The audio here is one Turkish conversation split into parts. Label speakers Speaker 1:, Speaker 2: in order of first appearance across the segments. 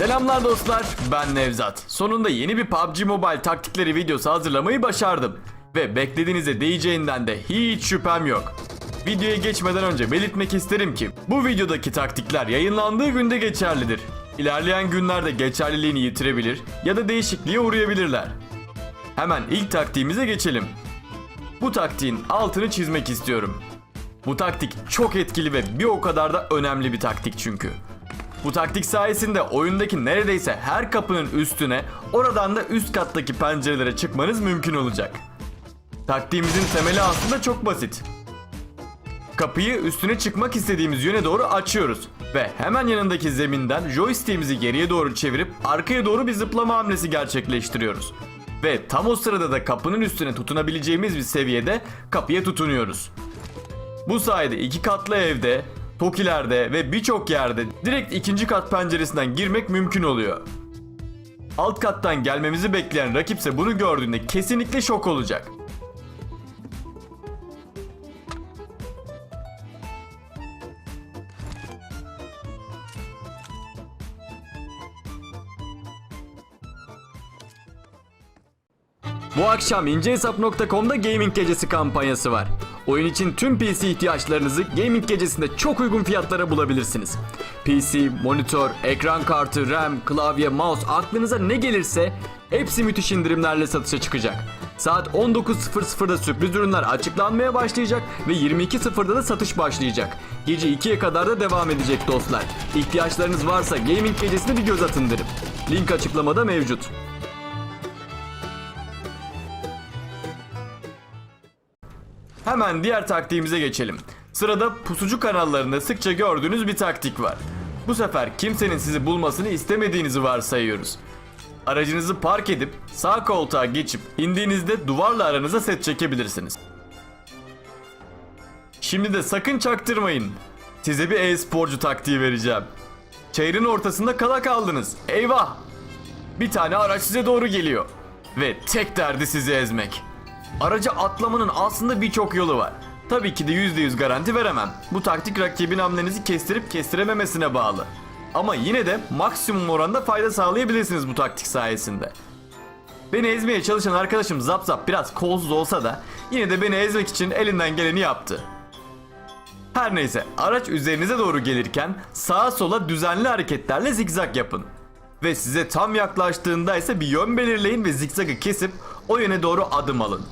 Speaker 1: Selamlar dostlar, ben Nevzat. Sonunda yeni bir PUBG Mobile taktikleri videosu hazırlamayı başardım. Ve beklediğinize değeceğinden de hiç şüphem yok. Videoya geçmeden önce belirtmek isterim ki bu videodaki taktikler yayınlandığı günde geçerlidir. İlerleyen günlerde geçerliliğini yitirebilir ya da değişikliğe uğrayabilirler. Hemen ilk taktiğimize geçelim. Bu taktiğin altını çizmek istiyorum. Bu taktik çok etkili ve bir o kadar da önemli bir taktik çünkü. Bu taktik sayesinde oyundaki neredeyse her kapının üstüne, oradan da üst kattaki pencerelere çıkmanız mümkün olacak. Taktiğimizin temeli aslında çok basit. Kapıyı üstüne çıkmak istediğimiz yöne doğru açıyoruz ve hemen yanındaki zeminden joystick'imizi geriye doğru çevirip arkaya doğru bir zıplama hamlesi gerçekleştiriyoruz. Ve tam o sırada da kapının üstüne tutunabileceğimiz bir seviyede kapıya tutunuyoruz. Bu sayede iki katlı evde, tokilerde ve birçok yerde direkt ikinci kat penceresinden girmek mümkün oluyor. Alt kattan gelmemizi bekleyen rakipse bunu gördüğünde kesinlikle şok olacak. Bu akşam incehesap.com'da gaming gecesi kampanyası var. Oyun için tüm PC ihtiyaçlarınızı gaming gecesinde çok uygun fiyatlara bulabilirsiniz. PC, monitör, ekran kartı, RAM, klavye, mouse aklınıza ne gelirse hepsi müthiş indirimlerle satışa çıkacak. Saat 19.00'da sürpriz ürünler açıklanmaya başlayacak ve 22.00'da da satış başlayacak. Gece 2'ye kadar da devam edecek dostlar. İhtiyaçlarınız varsa gaming gecesine bir göz atın derim. Link açıklamada mevcut. Hemen diğer taktiğimize geçelim. Sırada pusucu kanallarında sıkça gördüğünüz bir taktik var. Bu sefer kimsenin sizi bulmasını istemediğinizi varsayıyoruz. Aracınızı park edip sağ koltuğa geçip indiğinizde duvarla aranıza set çekebilirsiniz. Şimdi de sakın çaktırmayın. Size bir e-sporcu taktiği vereceğim. Çayırın ortasında kala kaldınız. Eyvah! Bir tane araç size doğru geliyor. Ve tek derdi sizi ezmek. Aracı atlamanın aslında birçok yolu var. Tabii ki de %100 garanti veremem. Bu taktik rakibin hamlenizi kestirip kestirememesine bağlı. Ama yine de maksimum oranda fayda sağlayabilirsiniz bu taktik sayesinde. Beni ezmeye çalışan arkadaşım Zap Zap biraz kolsuz olsa da yine de beni ezmek için elinden geleni yaptı. Her neyse araç üzerinize doğru gelirken sağa sola düzenli hareketlerle zigzag yapın. Ve size tam yaklaştığında ise bir yön belirleyin ve zigzagı kesip o yöne doğru adım alın.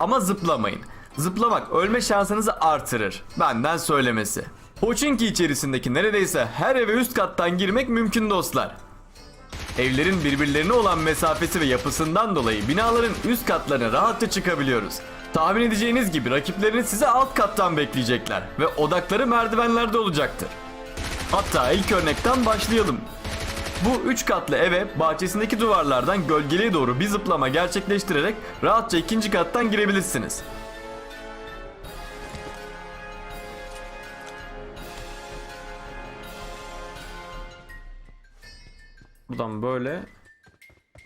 Speaker 1: Ama zıplamayın. Zıplamak ölme şansınızı artırır. Benden söylemesi. Pochinki içerisindeki neredeyse her eve üst kattan girmek mümkün dostlar. Evlerin birbirlerine olan mesafesi ve yapısından dolayı binaların üst katlarına rahatça çıkabiliyoruz. Tahmin edeceğiniz gibi rakipleriniz size alt kattan bekleyecekler ve odakları merdivenlerde olacaktır. Hatta ilk örnekten başlayalım. Bu 3 katlı eve bahçesindeki duvarlardan gölgeliğe doğru bir zıplama gerçekleştirerek rahatça ikinci kattan girebilirsiniz. Buradan böyle.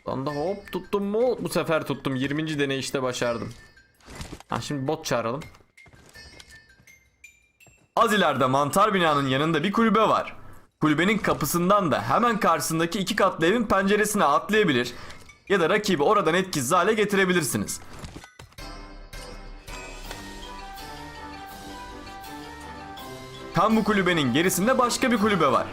Speaker 1: Buradan da hop tuttum mu? Bu sefer tuttum. 20. deneyişte başardım. Ha şimdi bot çağıralım. Az ileride mantar binanın yanında bir kulübe var. Kulübenin kapısından da hemen karşısındaki iki katlı evin penceresine atlayabilir ya da rakibi oradan etkisiz hale getirebilirsiniz. Tam bu kulübenin gerisinde başka bir kulübe var.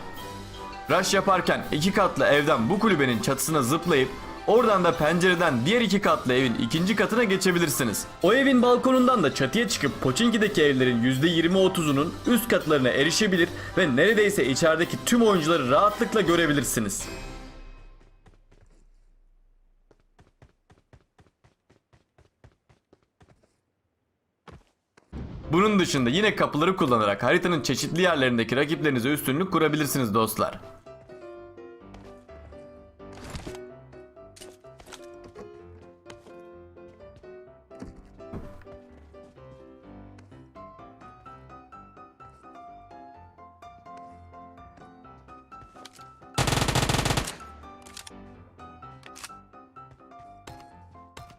Speaker 1: Rush yaparken iki katlı evden bu kulübenin çatısına zıplayıp oradan da pencereden diğer iki katlı evin ikinci katına geçebilirsiniz. O evin balkonundan da çatıya çıkıp Pochinki'deki evlerin %20-30'unun üst katlarına erişebilir ve neredeyse içerideki tüm oyuncuları rahatlıkla görebilirsiniz. Bunun dışında yine kapıları kullanarak haritanın çeşitli yerlerindeki rakiplerinize üstünlük kurabilirsiniz dostlar.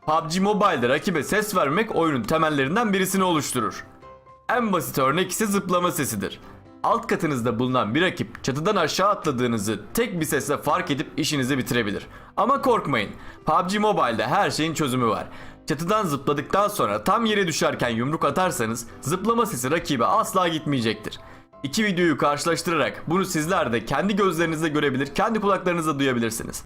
Speaker 1: PUBG Mobile'de rakibe ses vermek oyunun temellerinden birisini oluşturur. En basit örnek ise zıplama sesidir. alt katınızda bulunan bir rakip çatıdan aşağı atladığınızı tek bir sesle fark edip işinizi bitirebilir. Ama korkmayın. PUBG Mobile'de her şeyin çözümü var. Çatıdan zıpladıktan sonra tam yere düşerken yumruk atarsanız zıplama sesi rakibe asla gitmeyecektir. İki videoyu karşılaştırarak bunu sizler de kendi gözlerinizle görebilir, kendi kulaklarınızla duyabilirsiniz.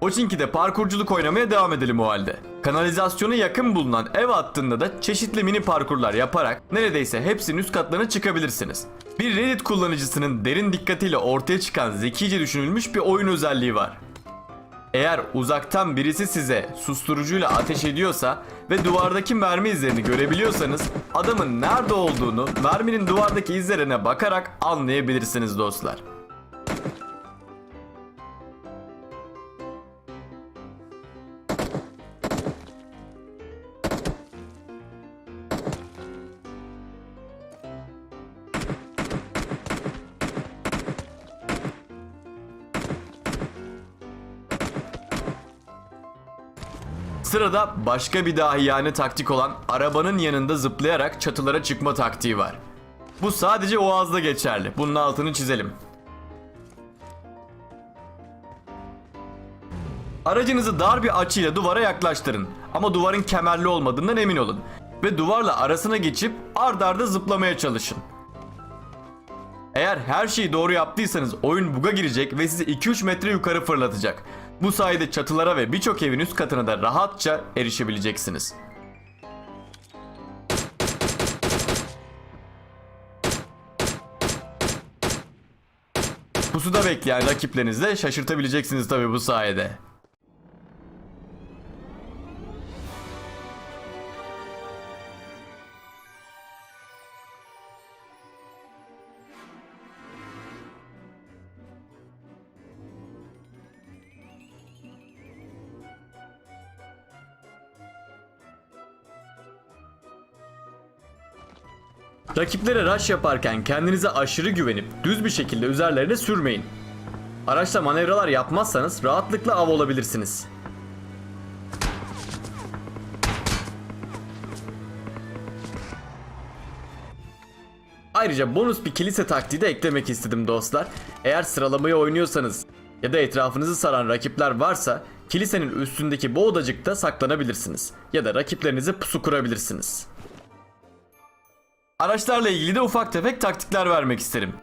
Speaker 1: Pochinki'de parkurculuk oynamaya devam edelim o halde. Kanalizasyona yakın bulunan ev hattında da çeşitli mini parkurlar yaparak neredeyse hepsinin üst katlarına çıkabilirsiniz. Bir Reddit kullanıcısının derin dikkatiyle ortaya çıkan zekice düşünülmüş bir oyun özelliği var. Eğer uzaktan birisi size susturucuyla ateş ediyorsa ve duvardaki mermi izlerini görebiliyorsanız adamın nerede olduğunu merminin duvardaki izlerine bakarak anlayabilirsiniz dostlar. Sırada başka bir dahiyane taktik olan arabanın yanında zıplayarak çatılara çıkma taktiği var. Bu sadece Oğaz'da geçerli. Bunun altını çizelim. Aracınızı dar bir açıyla duvara yaklaştırın. Ama duvarın kemerli olmadığından emin olun. Ve duvarla arasına geçip ard arda zıplamaya çalışın. Eğer her şeyi doğru yaptıysanız oyun buga girecek ve sizi 2-3 metre yukarı fırlatacak. Bu sayede çatılara ve birçok evin üst katına da rahatça erişebileceksiniz. Pusuda bekleyen rakiplerinizi de şaşırtabileceksiniz tabi bu sayede. Rakiplere rush yaparken kendinize aşırı güvenip düz bir şekilde üzerlerine sürmeyin. Araçla manevralar yapmazsanız rahatlıkla av olabilirsiniz. Ayrıca bonus bir kilise taktiği de eklemek istedim dostlar. Eğer sıralamayı oynuyorsanız ya da etrafınızı saran rakipler varsa kilisenin üstündeki bu odacıkta saklanabilirsiniz. Ya da rakiplerinize pusu kurabilirsiniz. Araçlarla ilgili de ufak tefek taktikler vermek isterim.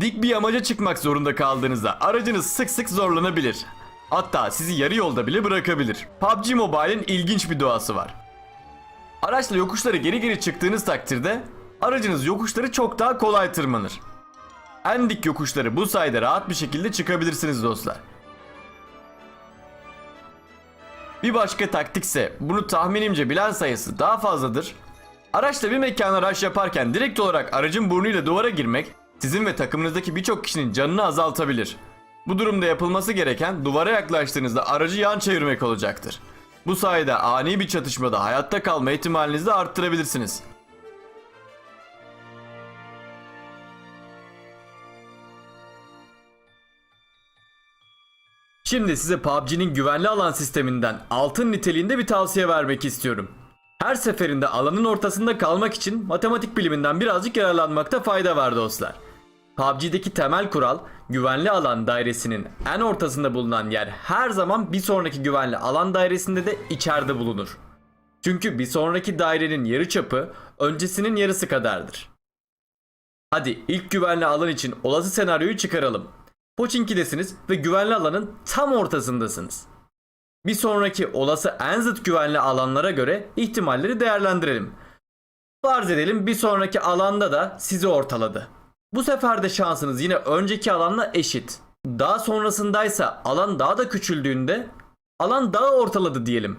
Speaker 1: Dik bir yamaca çıkmak zorunda kaldığınızda aracınız sık sık zorlanabilir. Hatta sizi yarı yolda bile bırakabilir. PUBG Mobile'in ilginç bir doğası var. Araçla yokuşları geri geri çıktığınız takdirde aracınız yokuşları çok daha kolay tırmanır. En dik yokuşları bu sayede rahat bir şekilde çıkabilirsiniz dostlar. Bir başka taktikse bunu tahminimce bilen sayısı daha fazladır. Araçla bir mekana araç yaparken direkt olarak aracın burnuyla duvara girmek sizin ve takımınızdaki birçok kişinin canını azaltabilir. Bu durumda yapılması gereken duvara yaklaştığınızda aracı yan çevirmek olacaktır. Bu sayede ani bir çatışmada hayatta kalma ihtimalinizi de arttırabilirsiniz. Şimdi size PUBG'nin güvenli alan sisteminden altın niteliğinde bir tavsiye vermek istiyorum. Her seferinde alanın ortasında kalmak için matematik biliminden birazcık yararlanmakta fayda var dostlar. PUBG'deki temel kural güvenli alan dairesinin en ortasında bulunan yer her zaman bir sonraki güvenli alan dairesinde de içeride bulunur. Çünkü bir sonraki dairenin yarıçapı öncesinin yarısı kadardır. Hadi ilk güvenli alan için olası senaryoyu çıkaralım. Pochinki'desiniz ve güvenli alanın tam ortasındasınız. Bir sonraki olası en zıt güvenli alanlara göre ihtimalleri değerlendirelim. Farz edelim bir sonraki alanda da sizi ortaladı. Bu sefer de şansınız yine önceki alanla eşit. Daha sonrasındaysa alan daha da küçüldüğünde alan daha ortaladı diyelim.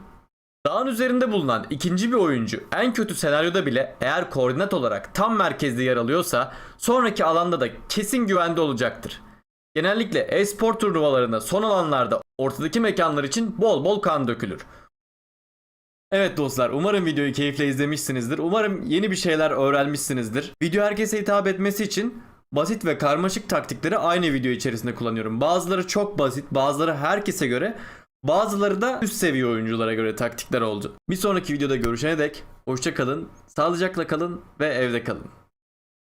Speaker 1: Dağın üzerinde bulunan ikinci bir oyuncu en kötü senaryoda bile eğer koordinat olarak tam merkezde yer alıyorsa sonraki alanda da kesin güvende olacaktır. Genellikle e-spor turnuvalarında son alanlarda ortadaki mekanlar için bol bol kan dökülür. Evet dostlar umarım videoyu keyifle izlemişsinizdir. Umarım yeni bir şeyler öğrenmişsinizdir. Video herkese hitap etmesi için basit ve karmaşık taktikleri aynı video içerisinde kullanıyorum. Bazıları çok basit, bazıları herkese göre Bazıları da üst seviye oyunculara göre taktikler oldu. Bir sonraki videoda görüşene dek hoşça kalın, sağlıcakla kalın ve evde kalın.